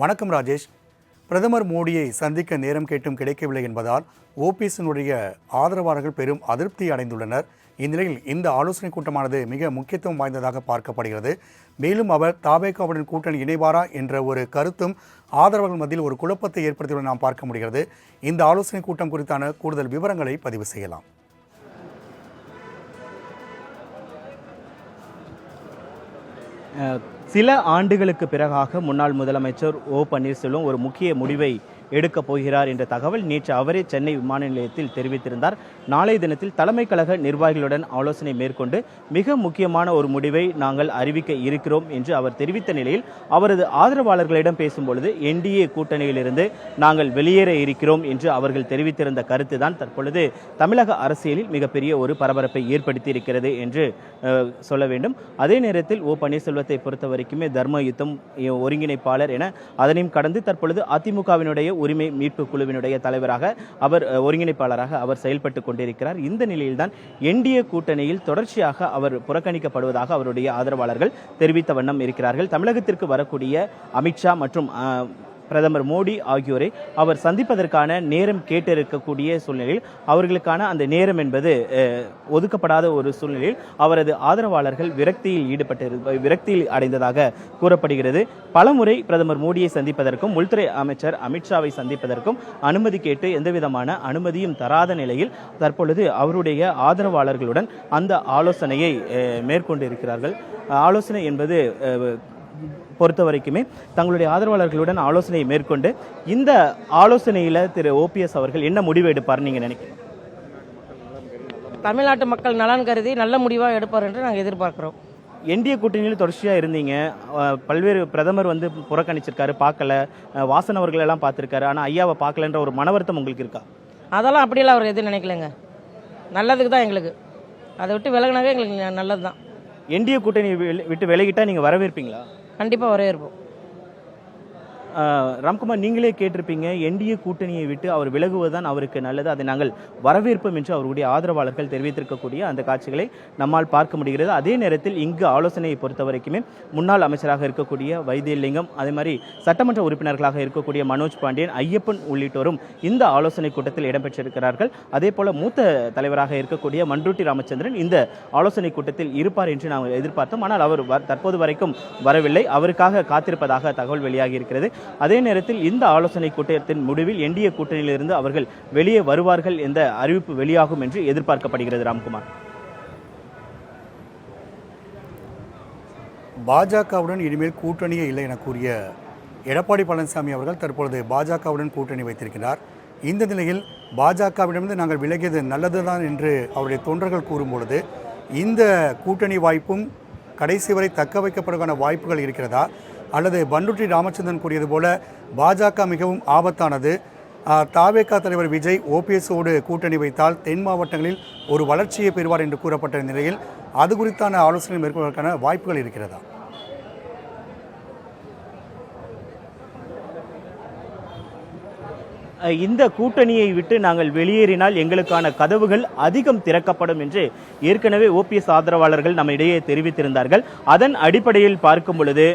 வணக்கம் ராஜேஷ். பிரதமர் மோடியை சந்திக்க நேரம் கேட்டும் கிடைக்கவில்லை என்பதால் ஓபிஎஸ்னுடைய ஆதரவாளர்கள் பெரும் அதிருப்தி அடைந்துள்ளனர். இந்நிலையில் இந்த ஆலோசனை கூட்டமானது மிக முக்கியத்துவம் வாய்ந்ததாக பார்க்கப்படுகிறது. மேலும் அவர் தாபேகாவுடன் கூட்டணி இணைவாரா என்ற ஒரு கருத்தும் ஆதரவாளர்கள் மத்தியில் ஒரு குழப்பத்தை ஏற்படுத்தியுள்ள நாம் பார்க்க முடிகிறது. இந்த ஆலோசனை கூட்டம் குறித்தான கூடுதல் விவரங்களை பதிவு செய்யலாம். சில ஆண்டுகளுக்கு பிறகாக முன்னாள் முதலமைச்சர் ஓ பன்னீர்செல்வம் ஒரு முக்கிய முடிவை எடுக்கப் போகிறார் என்ற தகவல் நேற்று அவரே சென்னை விமான நிலையத்தில் தெரிவித்திருந்தார். நாளைய தினத்தில் தலைமை கழக நிர்வாகிகளுடன் ஆலோசனை மேற்கொண்டு மிக முக்கியமான ஒரு முடிவை நாங்கள் அறிவிக்க இருக்கிறோம் என்று அவர் தெரிவித்த நிலையில் அவரது ஆதரவாளர்களிடம் பேசும்பொழுது என்டிஏ கூட்டணியிலிருந்து நாங்கள் வெளியேற இருக்கிறோம் என்று அவர்கள் தெரிவித்திருந்த கருத்து தான் தற்பொழுது தமிழக அரசியலில் மிகப்பெரிய ஒரு பரபரப்பை ஏற்படுத்தி இருக்கிறது என்று சொல்ல வேண்டும். அதே நேரத்தில் ஓ. பன்னீர்செல்வத்தை பொறுத்த வரைக்குமே தர்ம யுத்தம் ஒருங்கிணைப்பாளர் என அதனையும் கடந்து தற்பொழுது அதிமுகவினுடைய உரிமை மீட்பு குழுவினுடைய தலைவராக அவர் ஒருங்கிணைப்பாளராக அவர் செயல்பட்டு கொண்டிருக்கிறார். இந்த நிலையில்தான் என்டிஏ கூட்டணியில் தொடர்ச்சியாக அவர் புறக்கணிக்கப்படுவதாக அவருடைய ஆதரவாளர்கள் தெரிவித்த வண்ணம் இருக்கிறார்கள். தமிழகத்திற்கு வரக்கூடிய அமித்ஷா மற்றும் பிரதமர் மோடி ஆகியோரை அவர் சந்திப்பதற்கான நேரம் கேட்டிருக்கக்கூடிய சூழ்நிலையில் அவர்களுக்கான அந்த நேரம் என்பது ஒதுக்கப்படாத ஒரு சூழ்நிலையில் அவரது ஆதரவாளர்கள் விரக்தியில் ஈடுபட்டு விரக்தியில் அடைந்ததாக கூறப்படுகிறது. பலமுறை பிரதமர் மோடியை சந்திப்பதற்கும் உள்துறை அமைச்சர் அமித்ஷாவை சந்திப்பதற்கும் அனுமதி கேட்டு எந்தவிதமான அனுமதியும் தராத நிலையில் தற்பொழுது அவருடைய ஆதரவாளர்களுடன் அந்த ஆலோசனையை மேற்கொண்டிருக்கிறார்கள். ஆலோசனை என்பது பொறுத்த வரைக்குமே தங்களுடைய ஆதரவாளர்களுடன் ஆலோசனையை மேற்கொண்டு இந்த ஆலோசனையில் திரு ஓபிஎஸ் அவர்கள் என்ன முடிவு எடுப்பார் நீங்க நினைக்கிறீங்க? தமிழ்நாட்டு மக்கள் நலன் கருதி நல்ல முடிவாக எடுப்பார் என்று நாங்கள் எதிர்பார்க்கிறோம். என்டிஏ கூட்டணியில் தொடர்ச்சியாக இருந்தீங்க. பல்வேறு பிரதமர் வந்து புறக்கணிச்சிருக்காரு பார்க்கல. வாசன் அவர்கள் எல்லாம் பார்த்துருக்காரு. ஆனால் ஐயாவை பார்க்கலன்ற ஒரு மன வருத்தம் உங்களுக்கு இருக்கா? அதெல்லாம் அப்படியெல்லாம் அவர் எதுவும் நினைக்கலங்க. நல்லதுக்கு தான் எங்களுக்கு. அதை விட்டு விலகினாவே எங்களுக்கு நல்லது தான் என்டிஏ கூட்டணி விட்டு விலகிட்டா நீங்கள் வரவேற்பீங்களா? கண்டிப்பாக வரவேற்போம் இருப்போம் ராம்குமார் நீங்களே கேட்டிருப்பீங்க என்டிஏ கூட்டணியை விட்டு அவர் விலகுவதுதான் அவருக்கு நல்லது. அதை நாங்கள் வரவேற்போம் என்று அவருடைய ஆதரவாளர்கள் தெரிவித்திருக்கக்கூடிய அந்த காட்சிகளை நம்மால் பார்க்க முடிகிறது. அதே நேரத்தில் இங்கு ஆலோசனையை பொறுத்த வரைக்குமே முன்னாள் அமைச்சராக இருக்கக்கூடிய வைத்தியலிங்கம் அதே மாதிரி சட்டமன்ற உறுப்பினர்களாக இருக்கக்கூடிய மனோஜ் பாண்டியன் ஐயப்பன் உள்ளிட்டோரும் இந்த ஆலோசனை கூட்டத்தில் இடம்பெற்றிருக்கிறார்கள். அதே போல மூத்த தலைவராக இருக்கக்கூடிய மன்ருட்டி ராமச்சந்திரன் இந்த ஆலோசனை கூட்டத்தில் இருப்பார் என்று நாங்கள் எதிர்பார்த்தோம். ஆனால் அவர் தற்போது வரைக்கும் வரவில்லை. அவருக்காக காத்திருப்பதாக தகவல் வெளியாகி இருக்கிறது. அதே நேரத்தில் இந்த ஆலோசனை கூட்டத்தின் முடிவில் என்டிஏ கூட்டணியிலிருந்து அவர்கள் வெளியே வருவார்கள் என்ற அறிவிப்பு வெளியாகும் என்று எதிர்பார்க்கப்படுகிறது ராம்குமார். பாஜகவுடன் இனிமேல் கூட்டணியே இல்லை என கூறிய எடப்பாடி பழனிசாமி அவர்கள் தற்பொழுது பாஜகவுடன் கூட்டணி வைத்திருக்கிறார். இந்த நிலையில் பாஜகவிடமிருந்து நாங்கள் விலகியது நல்லதுதான் என்று அவருடைய தொண்டர்கள் கூறும்பொழுது இந்த கூட்டணி வாய்ப்பும் கடைசி வரை தக்க வைக்கப்படுவதற்கான வாய்ப்புகள் இருக்கிறதா? அல்லது பண்டுட்டி ராமச்சந்திரன் கூறியது போல பாஜக மிகவும் ஆபத்தானது. தாவேகா தலைவர் விஜய் ஓபிஎஸோடு கூட்டணி வைத்தால் தென் மாவட்டங்களில் ஒரு வளர்ச்சியை பெறுவார் என்று கூறப்பட்ட நிலையில் அது குறித்தான ஆலோசனை மேற்கொள்வதற்கான வாய்ப்புகள் இருக்கிறதா? இந்த கூட்டணியை விட்டு நாங்கள் வெளியேறினால் எங்களுக்கான கதவுகள் அதிகம் திறக்கப்படும் என்று ஏற்கனவே ஓபிஎஸ் ஆதரவாளர்கள் நம்ம இடையே தெரிவித்திருந்தார்கள். அதன் அடிப்படையில் பார்க்கும் பொழுது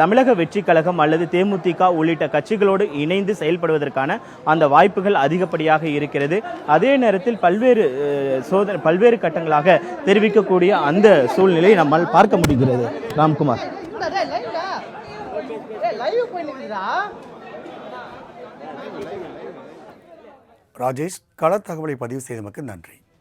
தமிழக வெற்றி கழகம் அல்லது தேமுதிக உள்ளிட்ட கட்சிகளோடு இணைந்து செயல்படுவதற்கான அந்த வாய்ப்புகள் அதிகப்படியாக இருக்கிறது. அதே நேரத்தில் பல்வேறு சோதனை பல்வேறு கட்டங்களாக தெரிவிக்கக்கூடிய அந்த சூழ்நிலை நம்மால் பார்க்க முடிகிறது. ராம்குமார். ராஜேஷ் கள தகவலை பதிவு செய்தமக்கு நன்றி.